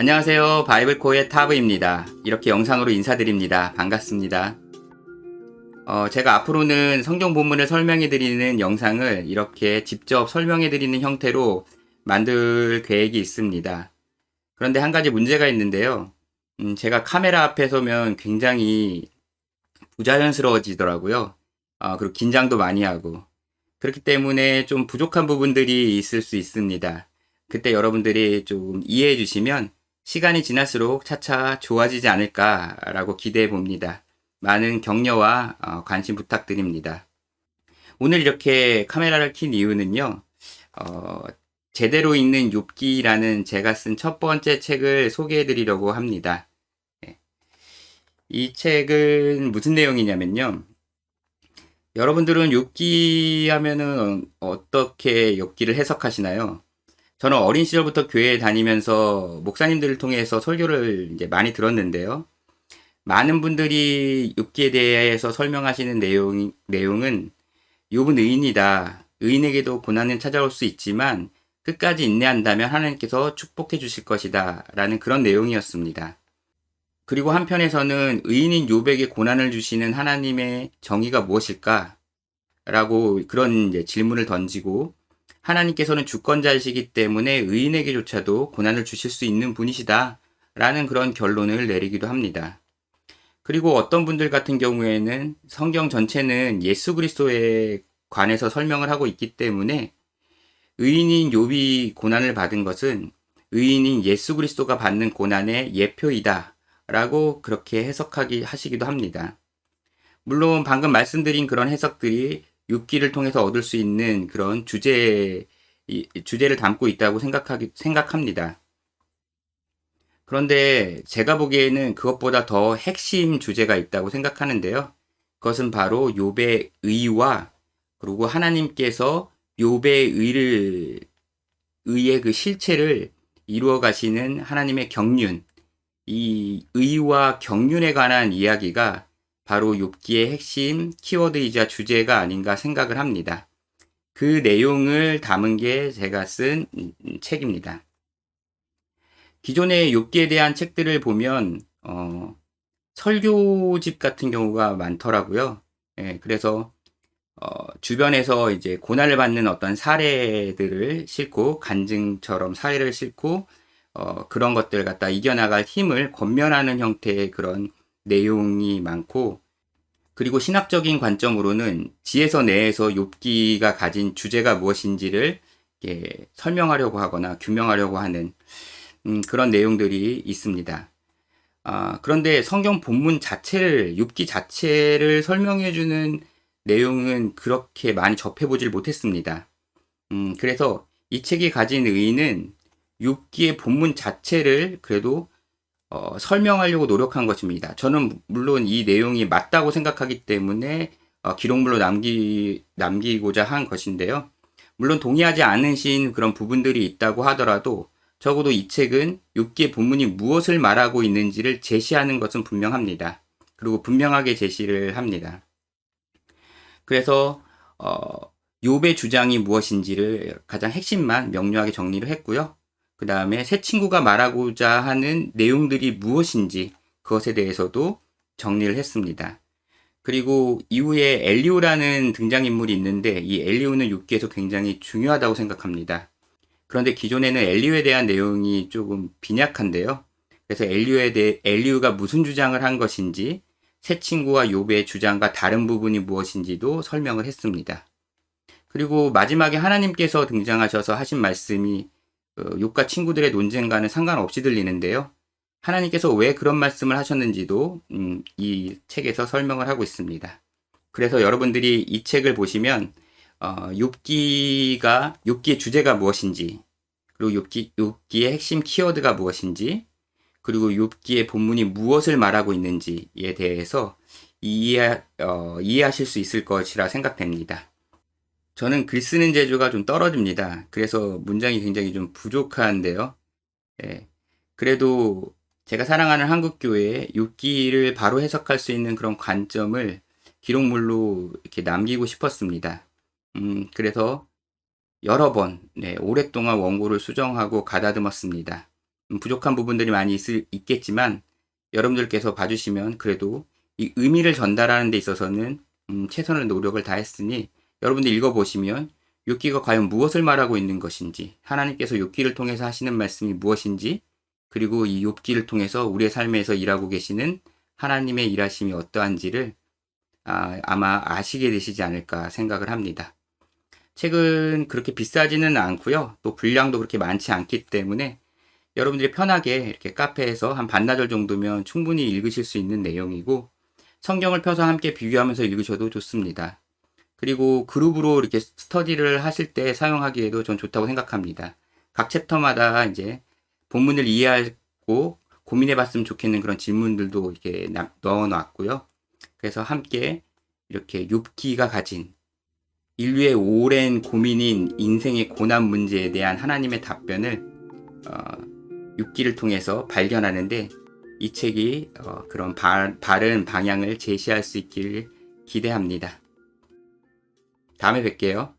안녕하세요. 바이블코의 타브입니다. 이렇게 영상으로 인사드립니다. 반갑습니다. 어, 제가 앞으로는 성경 본문을 설명해 드리는 영상을 이렇게 직접 설명해 드리는 형태로 만들 계획이 있습니다. 그런데 한 가지 문제가 있는데요. 음, 제가 카메라 앞에 서면 굉장히 부자연스러워지더라고요. 어, 그리고 긴장도 많이 하고. 그렇기 때문에 좀 부족한 부분들이 있을 수 있습니다. 그때 여러분들이 좀 이해해 주시면 시간이 지날수록 차차 좋아지지 않을까라고 기대해 봅니다. 많은 격려와 어, 관심 부탁드립니다. 오늘 이렇게 카메라를 킨 이유는요, 어, 제대로 읽는 욥기라는 제가 쓴 첫 번째 책을 소개해 드리려고 합니다. 예. 이 책은 무슨 내용이냐면요. 여러분들은 욥기 하면은 어떻게 욥기를 해석하시나요? 저는 어린 시절부터 교회에 다니면서 목사님들을 통해서 설교를 이제 많이 들었는데요. 많은 분들이 욥기에 대해서 설명하시는 내용, 내용은 욥은 의인이다. 의인에게도 고난은 찾아올 수 있지만 끝까지 인내한다면 하나님께서 축복해 주실 것이다. 라는 그런 내용이었습니다. 그리고 한편에서는 의인인 욥에게 고난을 주시는 하나님의 정의가 무엇일까? 라고 그런 질문을 던지고 하나님께서는 주권자이시기 때문에 의인에게조차도 고난을 주실 수 있는 분이시다. 라는 그런 결론을 내리기도 합니다. 그리고 어떤 분들 같은 경우에는 성경 전체는 예수 그리스도에 관해서 설명을 하고 있기 때문에 의인인 욥이 고난을 받은 것은 의인인 예수 그리스도가 받는 고난의 예표이다. 라고 그렇게 해석하기 하시기도 합니다. 물론 방금 말씀드린 그런 해석들이 욥기를 통해서 얻을 수 있는 그런 주제 주제를 담고 있다고 생각하기 생각합니다. 그런데 제가 보기에는 그것보다 더 핵심 주제가 있다고 생각하는데요. 그것은 바로 욥의 의와 그리고 하나님께서 욥의 의를 의의 그 실체를 이루어 가시는 하나님의 경륜 이 의와 경륜에 관한 이야기가 바로 욥기의 핵심 키워드이자 주제가 아닌가 생각을 합니다. 그 내용을 담은 게 제가 쓴 책입니다. 기존의 욥기에 대한 책들을 보면 어, 설교집 같은 경우가 많더라고요. 예, 그래서 어, 주변에서 이제 고난을 받는 어떤 사례들을 싣고 간증처럼 사례를 싣고 어, 그런 것들 갖다 이겨나갈 힘을 권면하는 형태의 그런 내용이 많고 그리고 신학적인 관점으로는 지혜서 내에서 욥기가 가진 주제가 무엇인지를 설명하려고 하거나 규명하려고 하는 음, 그런 내용들이 있습니다. 아, 그런데 성경 본문 자체를 욥기 자체를 설명해주는 내용은 그렇게 많이 접해보질 못했습니다. 음, 그래서 이 책이 가진 의의는 6기의 본문 자체를 그래도 어, 설명하려고 노력한 것입니다. 저는 물론 이 내용이 맞다고 생각하기 때문에 어, 기록물로 남기, 남기고자 한 것인데요. 물론 동의하지 않으신 그런 부분들이 있다고 하더라도 적어도 이 책은 6기의 본문이 무엇을 말하고 있는지를 제시하는 것은 분명합니다. 그리고 분명하게 제시를 합니다. 그래서 어, 욥의 주장이 무엇인지를 가장 핵심만 명료하게 정리를 했고요. 그 다음에 새 친구가 말하고자 하는 내용들이 무엇인지 그것에 대해서도 정리를 했습니다. 그리고 이후에 엘리오라는 등장인물이 있는데 이 엘리오는 6기에서 굉장히 중요하다고 생각합니다. 그런데 기존에는 엘리오에 대한 내용이 조금 빈약한데요. 그래서 엘리오에 대해 엘리오가 무슨 주장을 한 것인지 새 친구와 욥의 주장과 다른 부분이 무엇인지도 설명을 했습니다. 그리고 마지막에 하나님께서 등장하셔서 하신 말씀이 욕과 어, 친구들의 논쟁과는 상관없이 들리는데요. 하나님께서 왜 그런 말씀을 하셨는지도 음, 이 책에서 설명을 하고 있습니다. 그래서 여러분들이 이 책을 보시면 어, 욥기가 욥기의 주제가 무엇인지 그리고 욥기 욥기의 핵심 키워드가 무엇인지 그리고 욥기의 본문이 무엇을 말하고 있는지에 대해서 이해 어, 이해하실 수 있을 것이라 생각됩니다. 저는 글 쓰는 재주가 좀 떨어집니다. 그래서 문장이 굉장히 좀 부족한데요. 예. 그래도 제가 사랑하는 한국교회에 6기를 바로 해석할 수 있는 그런 관점을 기록물로 이렇게 남기고 싶었습니다. 음, 그래서 여러 번, 네, 오랫동안 원고를 수정하고 가다듬었습니다. 음, 부족한 부분들이 많이 있을, 있겠지만 여러분들께서 봐주시면 그래도 이 의미를 전달하는 데 있어서는 음, 최선의 노력을 다했으니 여러분들 읽어보시면 욥기가 과연 무엇을 말하고 있는 것인지 하나님께서 욥기를 통해서 하시는 말씀이 무엇인지 그리고 이 욥기를 통해서 우리의 삶에서 일하고 계시는 하나님의 일하심이 어떠한지를 아, 아마 아시게 되시지 않을까 생각을 합니다. 책은 그렇게 비싸지는 않고요. 또 분량도 그렇게 많지 않기 때문에 여러분들이 편하게 이렇게 카페에서 한 반나절 정도면 충분히 읽으실 수 있는 내용이고 성경을 펴서 함께 비교하면서 읽으셔도 좋습니다. 그리고 그룹으로 이렇게 스터디를 하실 때 사용하기에도 전 좋다고 생각합니다. 각 챕터마다 이제 본문을 이해하고 고민해 봤으면 좋겠는 그런 질문들도 이렇게 나- 넣어 놨고요. 그래서 함께 이렇게 욥기가 가진 인류의 오랜 고민인 인생의 고난 문제에 대한 하나님의 답변을 어, 욥기를 통해서 발견하는데 이 책이 어, 그런 바, 바른 방향을 제시할 수 있기를 기대합니다. 다음에 뵐게요.